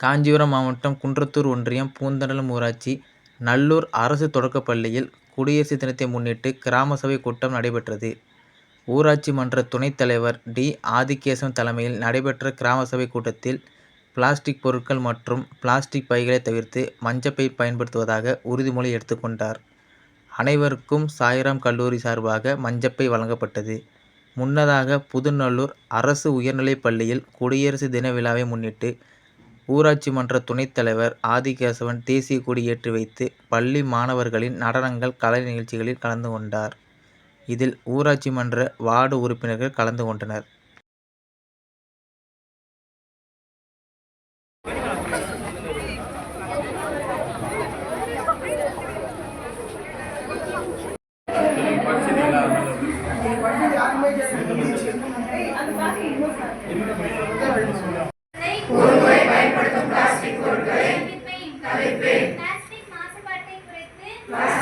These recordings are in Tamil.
காஞ்சிபுரம் மாவட்டம் குன்றத்தூர் ஒன்றியம் பூந்தண்டலம் ஊராட்சி நல்லூர் அரசு தொடக்கப்பள்ளியில் குடியரசு தினத்தை முன்னிட்டு கிராம சபை கூட்டம் நடைபெற்றது. ஊராட்சி மன்ற துணைத் தலைவர் டி. ஆதிகேசவன் தலைமையில் நடைபெற்ற கிராம சபை கூட்டத்தில் பிளாஸ்டிக் பொருட்கள் மற்றும் பிளாஸ்டிக் பைகளை தவிர்த்து மஞ்சப்பை பயன்படுத்துவதாக உறுதிமொழி எடுத்துக்கொண்டார் அனைவருக்கும் சாய்ராம் கல்லூரி சார்பாக மஞ்சப்பை வழங்கப்பட்டது. முன்னதாக புதுநல்லூர் அரசு உயர்நிலைப் பள்ளியில் குடியரசு தின விழாவை முன்னிட்டு ஊராட்சி மன்ற துணைத் தலைவர் ஆதிகேசவன் தேசிய கொடி ஏற்றி வைத்து பள்ளி மாணவர்களின் நடனங்கள் கலை நிகழ்ச்சிகளில் கலந்து கொண்டார். இதில் ஊராட்சி மன்ற வார்டு உறுப்பினர்கள் கலந்து கொண்டனர். ஒருமுறை பயன்படுத்தும் பிளாஸ்டிக் பொருட்களை தவிர்ப்பேன் பிளாஸ்டிக் மாசுபாட்டை குறைத்து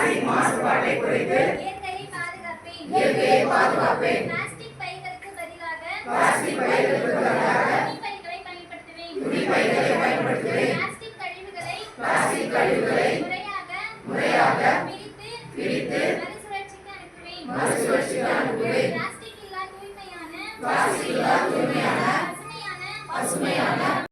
பிளாஸ்டிக் மாசுபாட்டை குறைத்து இயற்கையை பாதுகாப்பேன். இயற்கையை பாதுகாப்பேன். பிளாஸ்டிக் பைகளுக்கு பதிலாக பிளாஸ்டிக் பைகளுக்கு பதிலாக துணி பைகளை பயன்படுத்துவேன். துணி பைகளை பயன்படுத்துவேன். பிளாஸ்டிக் கழிவுகளை பிளாஸ்டிக் கழிவுகளை முறையாக முறையாக பிரித்து பிரித்து மறுசுழற்சிக்கு அனுப்புவேன். மறுசுழற்சிக்கு அனுப்புவேன். பிளாஸ்டிக் இல்லா தூய்மையான பிளாஸ்டிக் இல்லா தூய்மையான பசுமையான பசுமையான